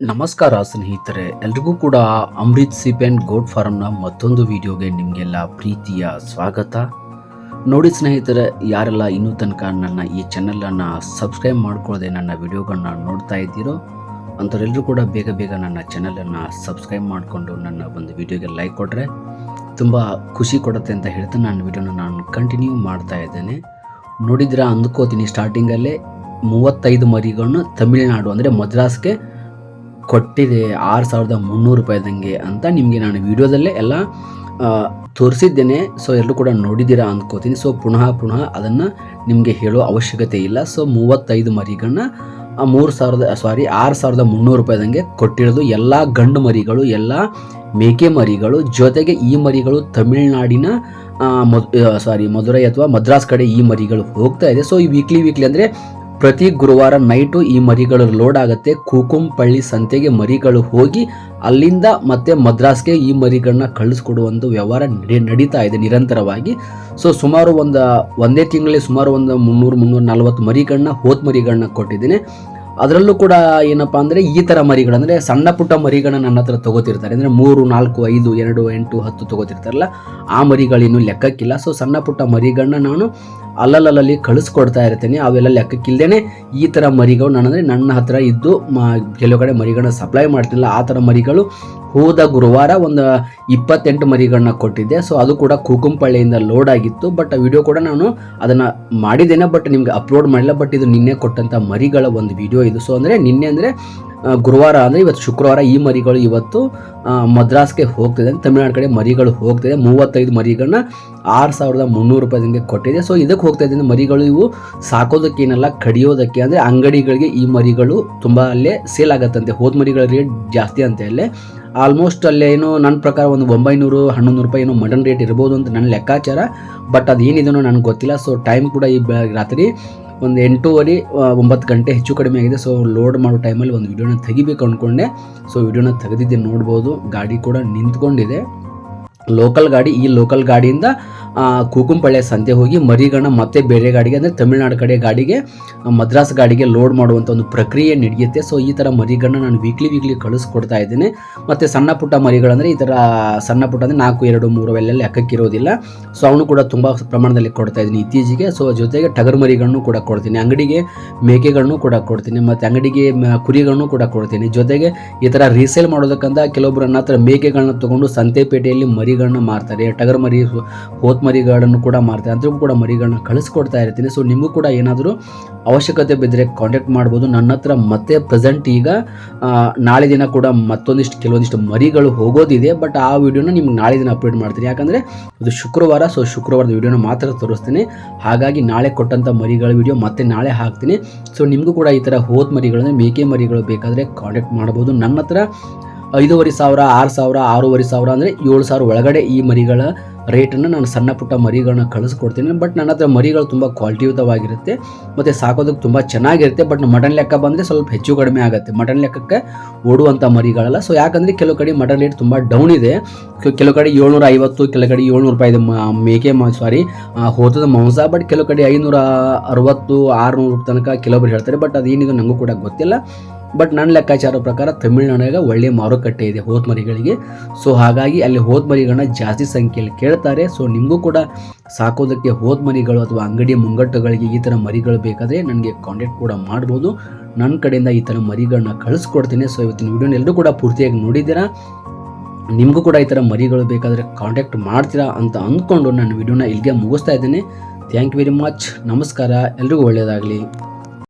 ನಮಸ್ಕಾರ ಸ್ನೇಹಿತರೆ, ಎಲ್ರಿಗೂ ಕೂಡ ಅಮೃತ್ ಸಿಪ್ ಆ್ಯಂಡ್ ಗೋಟ್ ಫಾರ್ಮ್ನ ಮತ್ತೊಂದು ವಿಡಿಯೋಗೆ ನಿಮಗೆಲ್ಲ ಪ್ರೀತಿಯ ಸ್ವಾಗತ. ನೋಡಿ ಸ್ನೇಹಿತರೆ, ಯಾರೆಲ್ಲ ಇನ್ನೂ ತನಕ ನನ್ನ ಈ ಚಾನಲನ್ನು ಸಬ್ಸ್ಕ್ರೈಬ್ ಮಾಡ್ಕೊಳ್ಳದೆ ನನ್ನ ವಿಡಿಯೋಗಳನ್ನ ನೋಡ್ತಾ ಇದ್ದೀರೋ ಅಂಥವರೆಲ್ಲರೂ ಕೂಡ ಬೇಗ ಬೇಗ ನನ್ನ ಚಾನಲನ್ನು ಸಬ್ಸ್ಕ್ರೈಬ್ ಮಾಡಿಕೊಂಡು ನನ್ನ ಒಂದು ವಿಡಿಯೋಗೆ ಲೈಕ್ ಕೊಟ್ಟರೆ ತುಂಬ ಖುಷಿ ಕೊಡುತ್ತೆ ಅಂತ ಹೇಳ್ತಾ ನಾನು ವಿಡಿಯೋನ ನಾನು ಕಂಟಿನ್ಯೂ ಮಾಡ್ತಾ ಇದ್ದೇನೆ. ನೋಡಿದ್ರೆ ಅಂದ್ಕೋತೀನಿ ಸ್ಟಾರ್ಟಿಂಗಲ್ಲೇ ಮೂವತ್ತೈದು ಮರಿಗಳನ್ನು ತಮಿಳುನಾಡು ಅಂದರೆ ಮದ್ರಾಸ್ಗೆ ಕೊಟ್ಟಿದೆ ಆರು ಸಾವಿರದ ಮುನ್ನೂರು ರೂಪಾಯಿದಂಗೆ ಅಂತ ನಿಮಗೆ ನಾನು ವಿಡಿಯೋದಲ್ಲೇ ಎಲ್ಲ ತೋರಿಸಿದ್ದೇನೆ. ಸೊ ಎಲ್ಲರೂ ಕೂಡ ನೋಡಿದ್ದೀರಾ ಅಂದ್ಕೋತೀನಿ. ಸೊ ಪುನಃ ಪುನಃ ಅದನ್ನು ನಿಮಗೆ ಹೇಳೋ ಅವಶ್ಯಕತೆ ಇಲ್ಲ. ಸೊ ಮೂವತ್ತೈದು ಮರಿಗಳನ್ನ ಮೂರು ಸಾವಿರದ ಸಾರಿ ಆರು ಸಾವಿರದ ಮುನ್ನೂರು ರೂಪಾಯಿದಂಗೆ ಕೊಟ್ಟಿರೋದು. ಎಲ್ಲ ಗಂಡು ಮರಿಗಳು, ಎಲ್ಲ ಮೇಕೆ ಮರಿಗಳು, ಜೊತೆಗೆ ಈ ಮರಿಗಳು ತಮಿಳುನಾಡಿನ ಸಾರಿ ಮಧುರೈ ಅಥವಾ ಮದ್ರಾಸ್ ಕಡೆ ಈ ಮರಿಗಳು ಹೋಗ್ತಾ ಇದೆ. ಸೊ ಈ ವೀಕ್ಲಿ ವೀಕ್ಲಿ ಅಂದರೆ ಪ್ರತಿ ಗುರುವಾರ ನೈಟು ಈ ಮರಿಗಳು ಲೋಡ್ ಆಗುತ್ತೆ. ಕೂಕುಂಪಳ್ಳಿ ಸಂತೆಗೆ ಮರಿಗಳು ಹೋಗಿ ಅಲ್ಲಿಂದ ಮತ್ತೆ ಮದ್ರಾಸ್ಗೆ ಈ ಮರಿಗಳನ್ನ ಕಳಿಸ್ಕೊಡುವಂಥ ವ್ಯವಹಾರ ನಡಿ, ನಡೀತಾ ಇದೆ ನಿರಂತರವಾಗಿ. ಸೊ ಸುಮಾರು ಒಂದು, ಒಂದೇ ತಿಂಗಳಲ್ಲಿ ಸುಮಾರು ಒಂದು ಮುನ್ನೂರು, ಮುನ್ನೂರ ನಲ್ವತ್ತು ಮರಿಗಳನ್ನ ಹೋತ್ ಮರಿಗಳನ್ನ ಕೊಟ್ಟಿದ್ದೀನಿ. ಅದರಲ್ಲೂ ಕೂಡ ಏನಪ್ಪಾ ಅಂದರೆ ಈ ಥರ ಮರಿಗಳು, ಅಂದರೆ ಸಣ್ಣ ಪುಟ್ಟ ಮರಿಗಳನ್ನ ನನ್ನ ಹತ್ರ ತಗೋತಿರ್ತಾರೆ. ಅಂದರೆ ಮೂರು, ನಾಲ್ಕು, ಐದು, ಎರಡು, ಎಂಟು, ಹತ್ತು ತಗೋತಿರ್ತಾರಲ್ಲ, ಆ ಮರಿಗಳೇನು ಲೆಕ್ಕಕ್ಕಿಲ್ಲ. ಸೊ ಸಣ್ಣ ಪುಟ್ಟ ಮರಿಗಳನ್ನ ನಾನು ಅಲ್ಲಲ್ಲಲ್ಲಿ ಕಳಿಸ್ಕೊಡ್ತಾ ಇರ್ತೀನಿ. ಅವೆಲ್ಲ ಲೆಕ್ಕಕ್ಕಿಲ್ದೇನೆ ಈ ಥರ ಮರಿಗಳು ನಾನಂದರೆ ನನ್ನ ಹತ್ರ ಇದ್ದು ಮಾ ಕೆಲವು ಕಡೆ ಮರಿಗಳನ್ನ ಸಪ್ಲೈ ಮಾಡ್ತಿಲ್ಲ. ಆ ಥರ ಮರಿಗಳು ಹೋದ ಗುರುವಾರ ಒಂದು ಇಪ್ಪತ್ತೆಂಟು ಮರಿಗಳನ್ನ ಕೊಟ್ಟಿದ್ದೆ. ಸೊ ಅದು ಕೂಡ ಕೂಕುಂಪಳ್ಳಿಯಿಂದ ಲೋಡ್ ಆಗಿತ್ತು. ಬಟ್ ವಿಡಿಯೋ ಕೂಡ ನಾನು ಅದನ್ನು ಮಾಡಿದ್ದೇನೆ. ಬಟ್ ನಿಮ್ಗೆ ಅಪ್ಲೋಡ್ ಮಾಡಿಲ್ಲ. ಬಟ್ ಇದು ನಿನ್ನೆ ಕೊಟ್ಟಂಥ ಮರಿಗಳ ಒಂದು ವಿಡಿಯೋ ಇದು. ಸೊ ಅಂದರೆ ನಿನ್ನೆ ಅಂದರೆ ಗುರುವಾರ ಅಂದರೆ ಇವತ್ತು ಶುಕ್ರವಾರ ಈ ಮರಿಗಳು ಇವತ್ತು ಮದ್ರಾಸ್ಗೆ ಹೋಗ್ತಿದೆ. ತಮಿಳ್ನಾಡು ಕಡೆ ಮರಿಗಳು ಹೋಗ್ತಿದೆ. ಮೂವತ್ತೈದು ಮರಿಗಳನ್ನ ಆರು ಸಾವಿರದ ಮುನ್ನೂರು ರೂಪಾಯಿದಂಗೆ ಕೊಟ್ಟಿದೆ. ಸೊ ಇದಕ್ಕೆ ಹೋಗ್ತಾ ಇದ್ದೀನಿ. ಮರಿಗಳು ಇವು ಸಾಕೋದಕ್ಕೇನಲ್ಲ ಕಡಿಯೋದಕ್ಕೆ ಅಂದರೆ ಅಂಗಡಿಗಳಿಗೆ ಈ ಮರಿಗಳು ತುಂಬ ಅಲ್ಲೇ ಸೇಲ್ ಆಗತ್ತಂತೆ. ಹೋದ ಮರಿಗಳ ರೇಟ್ ಜಾಸ್ತಿ ಅಂತೆ ಅಲ್ಲೇ. ಆಲ್ಮೋಸ್ಟ್ ಅಲ್ಲೇ ಏನು ನನ್ನ ಪ್ರಕಾರ ಒಂದು ಒಂಬೈನೂರು, ಹನ್ನೊಂದು ರೂಪಾಯಿ ಏನೋ ಮಟನ್ ರೇಟ್ ಇರ್ಬೋದು ಅಂತ ನನ್ನ ಲೆಕ್ಕಾಚಾರ. ಬಟ್ ಅದು ಏನಿದೆನೋ ನನಗೆ ಗೊತ್ತಿಲ್ಲ. ಸೊ ಟೈಮ್ ಕೂಡ ಈ ರಾತ್ರಿ ಒಂದು ಎಂಟೂವರೆ ಒಂಬತ್ತು ಗಂಟೆ ಹೆಚ್ಚು ಕಡಿಮೆ ಆಗಿದೆ. ಸೊ ಲೋಡ್ ಮಾಡೋ ಟೈಮಲ್ಲಿ ಒಂದು ವಿಡಿಯೋನ ತೆಗಿಬೇಕು ಅಂದ್ಕೊಂಡೆ ಸೊ ವಿಡಿಯೋನ ತೆಗೆದಿದ್ದೆ ನೋಡ್ಬೋದು. ಗಾಡಿ ಕೂಡ ನಿಂತ್ಕೊಂಡಿದೆ. ಲೋಕಲ್ ಗಾಡಿ, ಈ ಲೋಕಲ್ ಗಾಡಿಯಿಂದ ಕೂಕುಂಪಳ್ಳಿ ಸಂತೆ ಹೋಗಿ ಮರಿಗಳನ್ನ ಮತ್ತೆ ಬೇರೆ ಗಾಡಿಗೆ, ಅಂದರೆ ತಮಿಳುನಾಡು ಕಡೆ ಗಾಡಿಗೆ ಮದ್ರಾಸ್ ಗಾಡಿಗೆ ಲೋಡ್ ಮಾಡುವಂಥ ಒಂದು ಪ್ರಕ್ರಿಯೆ ನಡೆಯುತ್ತೆ. ಸೊ ಈ ಥರ ಮರಿಗಳನ್ನ ನಾನು ವೀಕ್ಲಿ ವೀಕ್ಲಿ ಕಳಿಸ್ಕೊಡ್ತಾ ಇದ್ದೀನಿ. ಮತ್ತು ಸಣ್ಣ ಪುಟ್ಟ ಮರಿಗಳಂದರೆ ಈ ಥರ ಸಣ್ಣ ಪುಟ್ಟ ಅಂದರೆ ನಾಲ್ಕು, ಎರಡು, ಮೂರು ಅವೆಲ್ಲ ಲೆಕ್ಕಕ್ಕಿರೋದಿಲ್ಲ ಸೊ ಅವನು ಕೂಡ ತುಂಬ ಪ್ರಮಾಣದಲ್ಲಿ ಕೊಡ್ತಾ ಇದ್ದೀನಿ ಇತ್ತೀಚೆಗೆ. ಸೊ ಜೊತೆಗೆ ಟಗರ್ ಮರಿಗಳನ್ನು ಕೂಡ ಕೊಡ್ತೀನಿ. ಅಂಗಡಿಗೆ ಮೇಕೆಗಳನ್ನು ಕೂಡ ಕೊಡ್ತೀನಿ. ಮತ್ತು ಅಂಗಡಿಗೆ ಕುರಿಗಳನ್ನು ಕೂಡ ಕೊಡ್ತೀನಿ. ಜೊತೆಗೆ ಈ ಥರ ರೀಸೇಲ್ ಮಾಡೋದಕ್ಕಂತ ಕೆಲವೊಬ್ಬರು ಹತ್ರ ಮೇಕೆಗಳನ್ನ ತೊಗೊಂಡು ಸಂತೆಪೇಟೆಯಲ್ಲಿ ಮರಿಗಳನ್ನ ಮಾರ್ತಾರೆ. ಟಗರ್ ಮರಿ ಹೊ- ಹೋತ್ ಮರಿಗಳನ್ನು ಕೂಡ ಮಾರ್ತಾರೆ. ಅದ್ರೂ ಕೂಡ ಮರಿಗಳನ್ನ ಕಳಿಸ್ಕೊಡ್ತಾ ಇರ್ತೀನಿ. ಸೊ ನಿಮಗೂ ಕೂಡ ಏನಾದರೂ ಅವಶ್ಯಕತೆ ಬಿದ್ದರೆ ಕಾಂಟ್ಯಾಕ್ಟ್ ಮಾಡ್ಬೋದು. ನನ್ನ ಹತ್ರ ಮತ್ತೆ ಪ್ರೆಸೆಂಟ್ ಈಗ ನಾಳೆ ದಿನ ಕೂಡ ಮತ್ತೊಂದಿಷ್ಟು, ಕೆಲವೊಂದಿಷ್ಟು ಮರಿಗಳು ಹೋಗೋದಿದೆ. ಬಟ್ ಆ ವಿಡಿಯೋನ ನಿಮ್ಗೆ ನಾಳೆ ದಿನ ಅಪ್ಲೋಡ್ ಮಾಡ್ತೀನಿ. ಯಾಕಂದರೆ ಅದು ಶುಕ್ರವಾರ ಸೊ ಶುಕ್ರವಾರದ ವಿಡಿಯೋನ ಮಾತ್ರ ತೋರಿಸ್ತೀನಿ. ಹಾಗಾಗಿ ನಾಳೆ ಕೊಟ್ಟಂಥ ಮರಿಗಳ ವಿಡಿಯೋ ಮತ್ತೆ ನಾಳೆ ಹಾಕ್ತೀನಿ. ಸೊ ನಿಮಗೂ ಕೂಡ ಈ ಥರ ಹೋದ ಮರಿಗಳು ಅಂದರೆ ಮೇಕೆ ಮರಿಗಳು ಬೇಕಾದರೆ ಕಾಂಟ್ಯಾಕ್ಟ್ ಮಾಡ್ಬೋದು. ನನ್ನ ಹತ್ರ ಐದೂವರೆ ಸಾವಿರ, ಆರು ಸಾವಿರ, ಆರೂವರೆ ಸಾವಿರ ಅಂದರೆ ಏಳು ಸಾವಿರ ಒಳಗಡೆ ಈ ಮರಿಗಳ ರೇಟನ್ನು ನಾನು ಸಣ್ಣ ಪುಟ್ಟ ಮರಿಗಳನ್ನ ಕಳಿಸ್ಕೊಡ್ತೀನಿ. ಬಟ್ ನನ್ನ ಹತ್ರ ಮರಿಗಳು ತುಂಬ ಕ್ವಾಲಿಟಿಯುತವಾಗಿರುತ್ತೆ ಮತ್ತು ಸಾಕೋದಕ್ಕೆ ತುಂಬ ಚೆನ್ನಾಗಿರುತ್ತೆ. ಬಟ್ ಮಟನ್ ಲೆಕ್ಕ ಬಂದರೆ ಸ್ವಲ್ಪ ಹೆಚ್ಚು ಕಡಿಮೆ ಆಗುತ್ತೆ. ಮಟನ್ ಲೆಕ್ಕಕ್ಕೆ ಓಡುವಂಥ ಮರಿಗಳಲ್ಲ. ಸೊ ಯಾಕಂದರೆ ಕೆಲವು ಕಡೆ ಮಟನ್ ರೇಟ್ ತುಂಬ ಡೌನ್ ಇದೆ. ಕೆಲವು ಕಡೆ ಏಳ್ನೂರ ಐವತ್ತು ಕೆಲವು ಕಡೆ ಏಳ್ನೂರು ರೂಪಾಯಿ ಮೇಕೆ ಸಾರಿ ಹೋತದ ಮಾಂಸ. ಬಟ್ ಕೆಲವು ಕಡೆ ಐನೂರ ಅರವತ್ತು, ಆರುನೂರು ತನಕ ಕೆಲವೊಬ್ರು ಹೇಳ್ತಾರೆ. ಬಟ್ ಅದೇನಿದೆ ನನಗೂ ಕೂಡ ಗೊತ್ತಿಲ್ಲ. ಬಟ್ ನನ್ನ ಲೆಕ್ಕಾಚಾರ ಪ್ರಕಾರ ತಮಿಳುನಾಡಾಗ ಒಳ್ಳೆಯ ಮಾರುಕಟ್ಟೆ ಇದೆ ಹೋದ ಮರಿಗಳಿಗೆ ಸೊ ಹಾಗಾಗಿ ಅಲ್ಲಿ ಹೋದ ಮರಿಗಳನ್ನ ಜಾಸ್ತಿ ಸಂಖ್ಯೆಯಲ್ಲಿ ಕೇಳ್ತಾರೆ. ಸೊ ನಿಮಗೂ ಕೂಡ ಸಾಕೋದಕ್ಕೆ ಹೋದ ಮರಿಗಳು ಅಥವಾ ಅಂಗಡಿ ಮುಂಗಟ್ಟುಗಳಿಗೆ ಈ ಥರ ಮರಿಗಳು ಬೇಕಾದರೆ ನನಗೆ ಕಾಂಟ್ಯಾಕ್ಟ್ ಕೂಡ ಮಾಡ್ಬೋದು. ನನ್ನ ಕಡೆಯಿಂದ ಈ ಥರ ಮರಿಗಳನ್ನ ಕಳಿಸ್ಕೊಡ್ತೀನಿ. ಸೊ ಇವತ್ತಿನ ವಿಡಿಯೋನ ಎಲ್ಲರೂ ಕೂಡ ಪೂರ್ತಿಯಾಗಿ ನೋಡಿದ್ದೀರಾ? ನಿಮಗೂ ಕೂಡ ಈ ಥರ ಮರಿಗಳು ಬೇಕಾದರೆ ಕಾಂಟ್ಯಾಕ್ಟ್ ಮಾಡ್ತೀರಾ ಅಂತ ಅಂದ್ಕೊಂಡು ನನ್ನ ವಿಡಿಯೋನ ಇಲ್ಲಿಗೆ ಮುಗಿಸ್ತಾ ಇದ್ದೇನೆ. ಥ್ಯಾಂಕ್ ಯು ವೆರಿ ಮಚ್ ನಮಸ್ಕಾರ. ಎಲ್ರಿಗೂ ಒಳ್ಳೆಯದಾಗಲಿ.